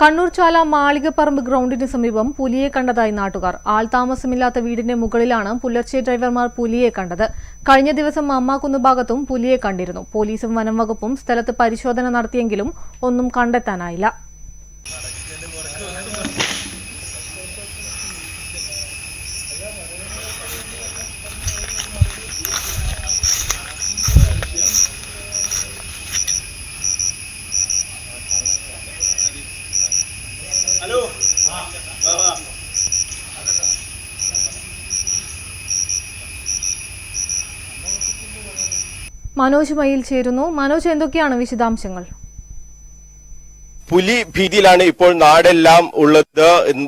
കണ്ണൂർ ചാല മാളികപ്പറമ്പ് ഗ്രൗണ്ടിന് സമീപം പുലിയെ കണ്ടതായി നാട്ടുകാർ. ആൾതാമസമില്ലാത്ത വീടിന്റെ മുകളിലാണ് പുലർച്ചെ ഡ്രൈവർമാർ പുലിയെ കണ്ടത്. കഴിഞ്ഞ ദിവസം അമ്മാക്കുന്ന് ഭാഗത്തും പുലിയെ കണ്ടിരുന്നു. പോലീസും വനംവകുപ്പും സ്ഥലത്ത് പരിശോധന നടത്തിയെങ്കിലും ഒന്നും കണ്ടെത്താനായില്ല. മനോജ് മയിൽ ചേരുന്നു. മനോജ് എന്തൊക്കെയാണ് വിശദാംശങ്ങൾ? പുലി ഭീതിയിലാണ് ഇപ്പോൾ നാടെല്ലാം ഉള്ളത്.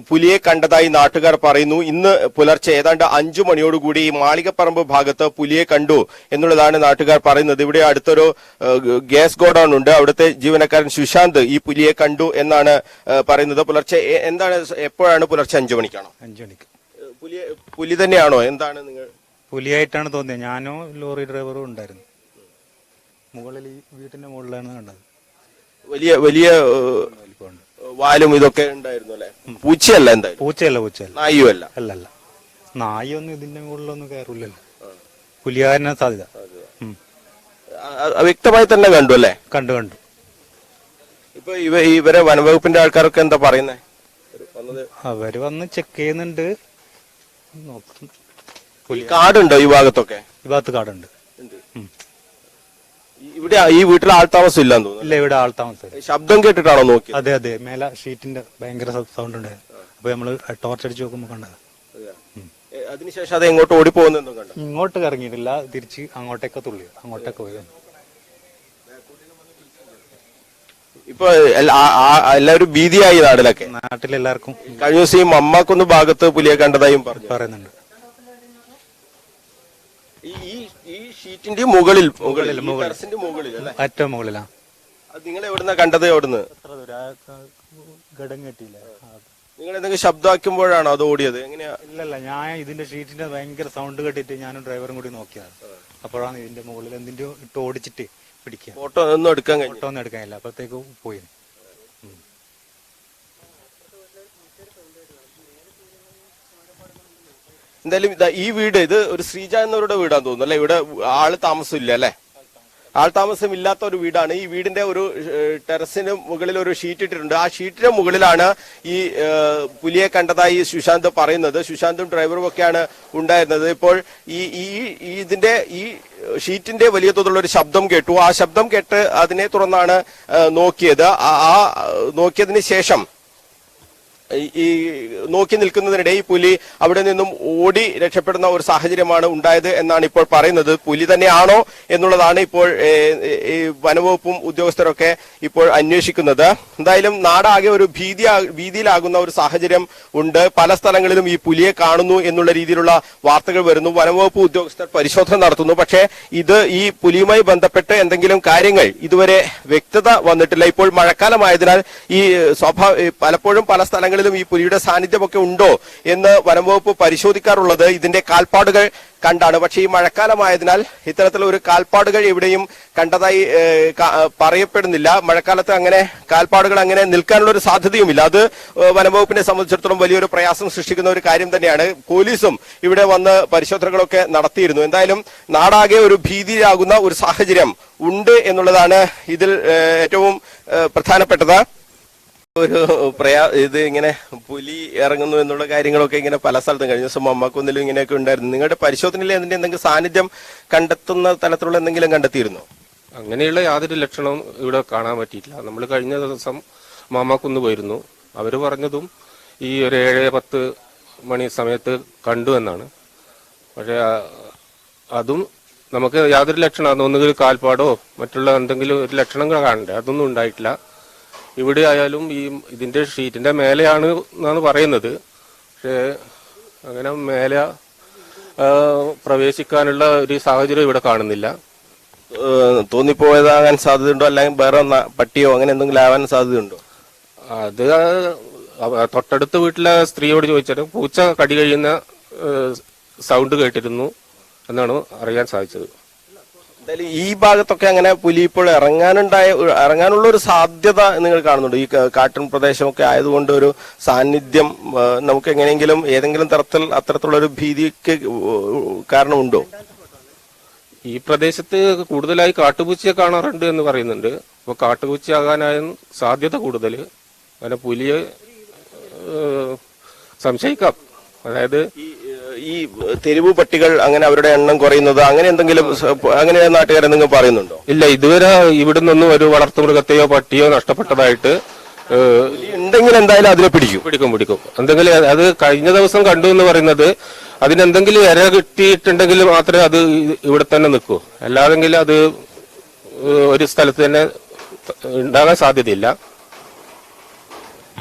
പുലിയെ കണ്ടതായി നാട്ടുകാർ പറയുന്നു. ഇന്ന് പുലർച്ചെ ഏതാണ്ട് അഞ്ചു മണിയോടുകൂടി ഈ മാളികപ്പറമ്പ് ഭാഗത്ത് പുലിയെ കണ്ടു എന്നുള്ളതാണ് നാട്ടുകാർ പറയുന്നത്. ഇവിടെ അടുത്തൊരു ഗ്യാസ് ഗോഡൌൺ ഉണ്ട്. അവിടുത്തെ ജീവനക്കാരൻ സുശാന്ത് ഈ പുലിയെ കണ്ടു എന്നാണ് പറയുന്നത്. പുലർച്ചെ എന്താണ് എപ്പോഴാണ് പുലർച്ചെ അഞ്ചു മണിക്കാണോ? അഞ്ചു മണിക്ക്. പുലി പുലിയെ പുലി തന്നെയാണോ? എന്താണ് നിങ്ങൾ? പുലിയായിട്ടാണ് തോന്നിയത്. ഞാനോ ലോറി ഡ്രൈവറും ഉണ്ടായിരുന്നു. മുകളിൽ ഈ വീട്ടിന്റെ മുകളിലാണ് കണ്ടത്. വലിയ വലിയ വലിപ്പമുണ്ട്. വാലും ഇതൊക്കെ ഉണ്ടായിരുന്നു അല്ലെ? പൂച്ചയല്ല എന്തായാലും? പൂച്ചയല്ല പൂച്ചയല്ല. നായും അല്ല അല്ല അല്ല നായൊന്നും ഇതിന്റെ മുകളിലൊന്നും കയറില്ലല്ലോ പുലിയാരനാ സാധ്യത. ഉം. അ- ആ വ്യക്തമായി തന്നെ കണ്ടു അല്ലേ? കണ്ടു കണ്ടു. ഇപ്പൊ ഇവ ഇവരെ വനവകുപ്പിന്റെ ആൾക്കാരൊക്കെ എന്താ പറയുന്നേ? വന്നത് അവർ വന്ന് ചെക്ക് ചെയ്യുന്നുണ്ട്. നോക്കും. പുലി കാടുണ്ടോ ഈ ഭാഗത്തൊക്കെ? ഈ ഭാഗത്ത് കാടുണ്ട്. ഇവിടെ ഈ വീട്ടിൽ ആൾത്താമസം ഇല്ലാന്ന് തോന്നുന്നു ഇല്ല ഇവിടെ ആൾ താമസം ശബ്ദം കേട്ടിട്ടാണോ നോക്കിയത്? അതെ അതെ. മേലെ ഷീറ്റിന്റെ ഭയങ്കര സൗണ്ട് ഉണ്ട്. അപ്പൊ നമ്മൾ ടോർച്ച് അടിച്ച് നോക്കുമ്പോ കണ്ടത്. ഏ, അതിനുശേഷം അത് എങ്ങോട്ട് ഓടിപ്പോകുന്നെന്നും കണ്ടു? ഇങ്ങോട്ട് ഇറങ്ങിയിട്ടില്ല തിരിച്ച് അങ്ങോട്ടേക്ക് തുള്ളി. അങ്ങോട്ടേക്ക് പോയി. ഇപ്പൊ എല്ലാ- ആ- ആ- എല്ലാവരും ഭീതിയായി നാടിലൊക്കെ നാട്ടിലെല്ലാവർക്കും കഴിഞ്ഞ ദിവസം ഈ മമ്മാക്കുന്ന് ഭാഗത്ത് പുലിയെ കണ്ടതായും പറഞ്ഞു. പറയുന്നുണ്ട്. ഈ ഷീറ്റിന്റെ മുകളിൽ മുകളിൽ ടെറസിന്റെ മുകളിൽ അല്ലേ? ഏറ്റവും മുകളിലാ. അത് നിങ്ങൾ എവിടുന്ന കണ്ടത് എവിടുന്ന് ഘടം കെട്ടിയില്ല? നിങ്ങൾ എന്തെങ്കിലും ശബ്ദമാക്കുമ്പോഴാണോ അത് ഓടിയത്? എങ്ങനെയാ? ഇല്ലല്ല ഞാൻ ഇതിന്റെ ഷീറ്റിന്റെ ഭയങ്കര സൗണ്ട് കേട്ടിട്ട് ഞാനും ഡ്രൈവറും കൂടി നോക്കിയത് അപ്പോഴാണ് ഇതിന്റെ മുകളിൽ എന്തിന്റെ ഇട്ട് ഓടിച്ചിട്ട് പിടിക്കുക. ഫോട്ടോ ഒന്നും എടുക്കാൻ കഴിഞ്ഞു ഫോട്ടോ ഒന്നും എടുക്കാനില്ല അപ്പോഴത്തേക്ക് പോയി. എന്തായാലും ഇതാ ഈ വീട് ഇത് ഒരു ശ്രീജ എന്നവരുടെ വീടാന്ന് തോന്നുന്നു അല്ലെ? ഇവിടെ ആൾ താമസമില്ല അല്ലെ? ആൾ താമസം ഇല്ലാത്ത ഒരു വീടാണ്. ഈ വീടിന്റെ ഒരു ടെറസിന് മുകളിൽ ഒരു ഷീറ്റ് ഇട്ടിട്ടുണ്ട്. ആ ഷീറ്റിന്റെ മുകളിലാണ് ഈ പുലിയെ കണ്ടതായി സുശാന്ത് പറയുന്നത്. സുശാന്തും ഡ്രൈവറും ഒക്കെയാണ് ഉണ്ടായിരുന്നത്. ഇപ്പോൾ ഈ ഈ ഇതിന്റെ ഈ ഷീറ്റിന്റെ വലിയ തോതിലുള്ള ഒരു ശബ്ദം കേട്ടു. ആ ശബ്ദം കേട്ട് അതിനെ തുടർന്നാണ് നോക്കിയത്. ആ, നോക്കിയതിന് ശേഷം ഈ- നോക്കി നിൽക്കുന്നതിനിടെ ഈ പുലി അവിടെ നിന്നും ഓടി രക്ഷപ്പെടുന്ന ഒരു സാഹചര്യമാണ് ഉണ്ടായത് എന്നാണ് ഇപ്പോൾ പറയുന്നത്. പുലി തന്നെയാണോ എന്നുള്ളതാണ് ഇപ്പോൾ ഈ വനവകുപ്പും ഉദ്യോഗസ്ഥരൊക്കെ ഇപ്പോൾ അന്വേഷിക്കുന്നത്. എന്തായാലും നാടാകെ ഒരു ഭീതി ഭീതിയിലാകുന്ന ഒരു സാഹചര്യം ഉണ്ട്. പല സ്ഥലങ്ങളിലും ഈ പുലിയെ കാണുന്നു എന്നുള്ള രീതിയിലുള്ള വാർത്തകൾ വരുന്നു. വനവകുപ്പ് ഉദ്യോഗസ്ഥർ പരിശോധന നടത്തുന്നു. പക്ഷേ ഇത് ഈ പുലിയുമായി ബന്ധപ്പെട്ട് എന്തെങ്കിലും കാര്യങ്ങൾ ഇതുവരെ വ്യക്തത വന്നിട്ടില്ല. ഇപ്പോൾ മഴക്കാലമായതിനാൽ ഈ സ്വഭാവ പലപ്പോഴും പല സ്ഥലങ്ങളിലും ഈ പുലിയുടെ സാന്നിധ്യമൊക്കെ ഉണ്ടോ എന്ന് വനംവകുപ്പ് പരിശോധിക്കാറുള്ളത് ഇതിന്റെ കാൽപ്പാടുകൾ കണ്ടാണ്. പക്ഷേ ഈ മഴക്കാലമായതിനാൽ ഇത്തരത്തിലൊരു കാൽപ്പാടുകൾ എവിടെയും കണ്ടതായി പറയപ്പെടുന്നില്ല. മഴക്കാലത്ത് അങ്ങനെ കാൽപ്പാടുകൾ അങ്ങനെ നിൽക്കാനുള്ള ഒരു സാധ്യതയുമില്ല. അത് വനംവകുപ്പിനെ സംബന്ധിച്ചിടത്തോളം വലിയൊരു പ്രയാസം സൃഷ്ടിക്കുന്ന ഒരു കാര്യം തന്നെയാണ്. പോലീസും ഇവിടെ വന്ന് പരിശോധനകളൊക്കെ നടത്തിയിരുന്നു. എന്തായാലും നാടാകെ ഒരു ഭീതിയിലാകുന്ന ഒരു സാഹചര്യം ഉണ്ട് എന്നുള്ളതാണ് ഇതിൽ ഏറ്റവും പ്രധാനപ്പെട്ടത്. ഒരു പ്രയാ ഇത് ഇങ്ങനെ പുലി ഇറങ്ങുന്നു എന്നുള്ള കാര്യങ്ങളൊക്കെ ഇങ്ങനെ പല സ്ഥലത്തും കഴിഞ്ഞ. ദിവസം അമ്മക്കൊന്നിലും ഇങ്ങനെയൊക്കെ ഉണ്ടായിരുന്നു. നിങ്ങളുടെ പരിശോധനയിൽ അതിന്റെ എന്തെങ്കിലും സാന്നിധ്യം കണ്ടെത്തുന്ന തലത്തിലുള്ള എന്തെങ്കിലും കണ്ടെത്തിയിരുന്നു? അങ്ങനെയുള്ള യാതൊരു ലക്ഷണവും ഇവിടെ കാണാൻ പറ്റിയിട്ടില്ല. നമ്മൾ കഴിഞ്ഞ ദിവസം മാമാക്കുന്ന് പോയിരുന്നു. അവർ പറഞ്ഞതും ഈ ഒരു ഏഴ് പത്ത് മണി സമയത്ത് കണ്ടു എന്നാണ്. പക്ഷെ അതും നമുക്ക് യാതൊരു ലക്ഷണം ഒന്നുകിൽ കാൽപ്പാടോ മറ്റുള്ള എന്തെങ്കിലും ഒരു ലക്ഷണങ്ങൾ കാണണ്ടേ? അതൊന്നും ഉണ്ടായിട്ടില്ല. ഇവിടെ ആയാലും ഈ ഇതിന്റെ ഷീറ്റിന്റെ മേലെയാണ് എന്നാണ് പറയുന്നത്. പക്ഷേ അങ്ങനെ മേലെ പ്രവേശിക്കാനുള്ള ഒരു സാഹചര്യം ഇവിടെ കാണുന്നില്ല. തോന്നിപ്പോയതാകാൻ സാധ്യതയുണ്ടോ? അല്ലെങ്കിൽ വേറെ പട്ടിയോ അങ്ങനെ എന്തെങ്കിലും ആവാൻ സാധ്യതയുണ്ടോ? അത് തൊട്ടടുത്ത് തൊട്ടടുത്ത വീട്ടിലെ സ്ത്രീയോട് ചോദിച്ചാലും പൂച്ച കടി കഴിയുന്ന സൗണ്ട് കേട്ടിരുന്നു എന്നാണ് അറിയാൻ സാധിച്ചത്. എന്തായാലും ഈ ഭാഗത്തൊക്കെ അങ്ങനെ പുലി ഇപ്പോൾ ഇറങ്ങാനുണ്ടായ ഇറങ്ങാനുള്ള ഒരു സാധ്യത നിങ്ങൾ കാണുന്നുണ്ട്. ഈ കാട്ടൻ പ്രദേശമൊക്കെ ആയതുകൊണ്ട് ഒരു സാന്നിധ്യം നമുക്ക് എങ്ങനെയെങ്കിലും ഏതെങ്കിലും തരത്തിൽ അത്തരത്തിലുള്ള ഒരു ഭീതിക്ക് കാരണമുണ്ടോ? ഈ പ്രദേശത്ത് കൂടുതലായി കാട്ടുപൂച്ചയെ കാണാറുണ്ട് എന്ന് പറയുന്നുണ്ട്. അപ്പോൾ കാട്ടുപൂച്ചയാകാനായ സാധ്യത കൂടുതൽ അങ്ങനെ പുലിയെ സംശയിക്കാം. അതായത് ഈ തെരുവ് പട്ടികൾ അങ്ങനെ അവരുടെ എണ്ണം കുറയുന്നത് അങ്ങനെ എന്തെങ്കിലും അങ്ങനെ നാട്ടുകാരെ നിങ്ങൾ പറയുന്നുണ്ടോ? ഇല്ല ഇതുവരെ ഇവിടെ നിന്നും ഒരു വളർത്തുമൃഗത്തെയോ പട്ടിയോ നഷ്ടപ്പെട്ടതായിട്ട് ഉണ്ടെങ്കിൽ എന്തായാലും അതിനെ പിടിക്കും. പിടിക്കും പിടിക്കും. എന്തെങ്കിലും അത് കഴിഞ്ഞ ദിവസം കണ്ടു എന്ന് പറയുന്നത് അതിനെന്തെങ്കിലും ഇര കിട്ടിയിട്ടുണ്ടെങ്കിൽ മാത്രമേ അത് ഇവിടെ തന്നെ നിൽക്കൂ. അല്ലാതെങ്കിൽ അത് ഒരു സ്ഥലത്ത് തന്നെ ഉണ്ടാകാൻ സാധ്യതയില്ല.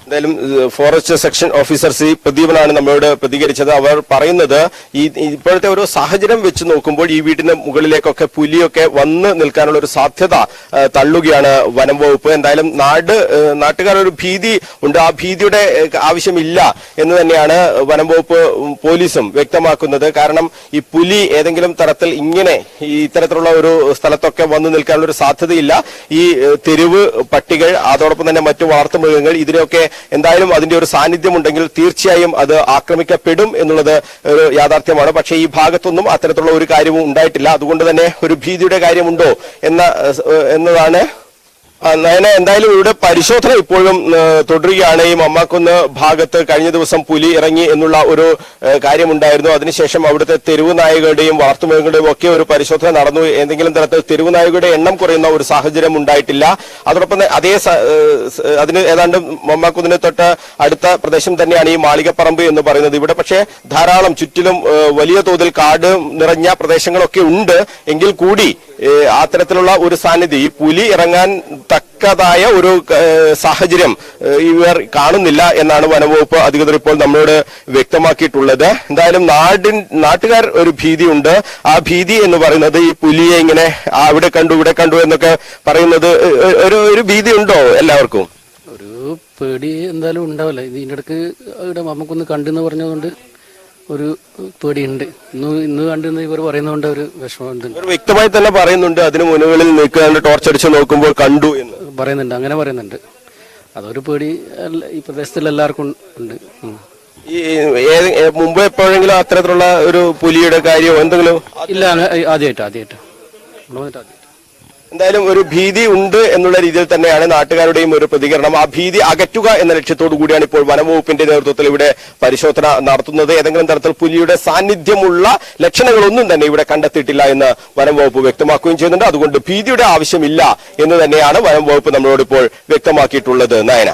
എന്തായാലും ഫോറസ്റ്റ് സെക്ഷൻ ഓഫീസർ സി പ്രദീപനാണ് നമ്മളോട് പ്രതികരിച്ചത്. അവർ പറയുന്നത് ഈ ഇപ്പോഴത്തെ ഒരു സാഹചര്യം വെച്ച് നോക്കുമ്പോൾ ഈ വീടിന്റെ മുകളിലേക്കൊക്കെ പുലിയൊക്കെ വന്ന് നിൽക്കാനുള്ള ഒരു സാധ്യത തള്ളുകയാണ് വനം വകുപ്പ്. എന്തായാലും നാട് നാട്ടുകാർ ഒരു ഭീതി ഉണ്ട്. ആ ഭീതിയുടെ ആവശ്യമില്ല എന്ന് തന്നെയാണ് വനം വകുപ്പ് പോലീസും വ്യക്തമാക്കുന്നത്. കാരണം ഈ പുലി ഏതെങ്കിലും തരത്തിൽ ഇങ്ങനെ ഈ ഇത്തരത്തിലുള്ള ഒരു സ്ഥലത്തൊക്കെ വന്ന് നിൽക്കാനുള്ള ഒരു സാധ്യതയില്ല. ഈ തെരുവ് പട്ടികൾ അതോടൊപ്പം തന്നെ മറ്റു വളർത്തുമൃഗങ്ങൾ ഇതിനെയൊക്കെ എന്തായാലും അതിന്റെ ഒരു സാന്നിധ്യം ഉണ്ടെങ്കിൽ തീർച്ചയായും അത് ആക്രമിക്കപ്പെടും എന്നുള്ളത് ഒരു യാഥാർത്ഥ്യമാണ്. പക്ഷേ ഈ ഭാഗത്തൊന്നും അത്തരത്തിലുള്ള ഒരു കാര്യവും ഉണ്ടായിട്ടില്ല. അതുകൊണ്ട് തന്നെ ഒരു ഭീതിയുടെ കാര്യമുണ്ടോ എന്ന എന്നതാണ് നയന എന്തായാലും ഇവിടെ പരിശോധന ഇപ്പോഴും തുടരുകയാണ്. ഈ മമ്മാക്കുന്ന് ഭാഗത്ത് കഴിഞ്ഞ ദിവസം പുലി ഇറങ്ങി എന്നുള്ള ഒരു കാര്യമുണ്ടായിരുന്നു. അതിനുശേഷം അവിടുത്തെ തെരുവ് നായകളുടെയും വളർത്തുമൃഗങ്ങളുടെയും ഒക്കെ ഒരു പരിശോധന നടന്നു. എന്തെങ്കിലും തരത്തിൽ തെരുവ് നായകളുടെ എണ്ണം കുറയുന്ന ഒരു സാഹചര്യം ഉണ്ടായിട്ടില്ല. അതോടൊപ്പം അതേ അതിന് ഏതാണ്ട് മമ്മാക്കുന്നിന് തൊട്ട് അടുത്ത പ്രദേശം തന്നെയാണ് ഈ മാളികപ്പറമ്പ് എന്ന് പറയുന്നത്. ഇവിടെ പക്ഷേ ധാരാളം ചുറ്റിലും വലിയ തോതിൽ കാട് നിറഞ്ഞ പ്രദേശങ്ങളൊക്കെ ഉണ്ട്. എങ്കിൽ കൂടി അത്തരത്തിലുള്ള ഒരു സാന്നിധ്യം ഈ പുലി ഇറങ്ങാൻ തക്കതായ ഒരു സാഹചര്യം ഇവർ കാണുന്നില്ല എന്നാണ് വനംവകുപ്പ് അധികൃതർ ഇപ്പോൾ നമ്മളോട് വ്യക്തമാക്കിയിട്ടുള്ളത്. എന്തായാലും നാടിൻ നാട്ടുകാർ ഒരു ഭീതിയുണ്ട്. ആ ഭീതി എന്ന് പറയുന്നത് ഈ പുലിയെ ഇങ്ങനെ അവിടെ കണ്ടു ഇവിടെ കണ്ടു എന്നൊക്കെ പറയുന്നത് ഒരു ഒരു ഭീതി ഉണ്ടോ എല്ലാവർക്കും? ഒരു പേടി എന്തായാലും ഉണ്ടാവില്ല. ഇതിനിടക്ക് ഇവിടെ നമുക്കൊന്ന് കണ്ടെന്ന് പറഞ്ഞതുകൊണ്ട് ഒരു പേടിയുണ്ട്. ഇന്ന് ഇന്ന് കണ്ടിരുന്ന ഇവർ പറയുന്നതുകൊണ്ട് ഒരു വിഷമമുണ്ട്. വ്യക്തമായി തന്നെ പറയുന്നുണ്ട് അതിന് മുന്നുകളിൽ നിൽക്കാണ്ട് ടോർച്ച് അടിച്ച് നോക്കുമ്പോൾ കണ്ടു എന്ന്. പറയുന്നുണ്ട് അങ്ങനെ പറയുന്നുണ്ട്. അതൊരു പേടി ഈ പ്രദേശത്തിൽ എല്ലാവർക്കും ഉണ്ട്. ഈ മുമ്പ് എപ്പോഴെങ്കിലും അത്തരത്തിലുള്ള ഒരു പുലിയുടെ കാര്യമോ എന്തെങ്കിലും? ഇല്ല ആദ്യമായിട്ട് ആദ്യമായിട്ട്. വന്നിട്ട് ആദ്യമായിട്ട്. എന്തായാലും ഒരു ഭീതി ഉണ്ട് എന്നുള്ള രീതിയിൽ തന്നെയാണ് നാട്ടുകാരുടെയും ഒരു പ്രതികരണം. ആ ഭീതി അകറ്റുക എന്ന ലക്ഷ്യത്തോടു കൂടിയാണ് ഇപ്പോൾ വനംവകുപ്പിന്റെ നേതൃത്വത്തിൽ ഇവിടെ പരിശോധന നടത്തുന്നത്. ഏതെങ്കിലും തരത്തിൽ പുലിയുടെ സാന്നിധ്യമുള്ള ലക്ഷണങ്ങളൊന്നും തന്നെ ഇവിടെ കണ്ടെത്തിയിട്ടില്ല എന്ന് വനംവകുപ്പ് വ്യക്തമാക്കുകയും ചെയ്യുന്നുണ്ട്. അതുകൊണ്ട് ഭീതിയുടെ ആവശ്യമില്ല എന്ന് തന്നെയാണ് വനംവകുപ്പ് നമ്മളോട് ഇപ്പോൾ വ്യക്തമാക്കിയിട്ടുള്ളത്. നയന.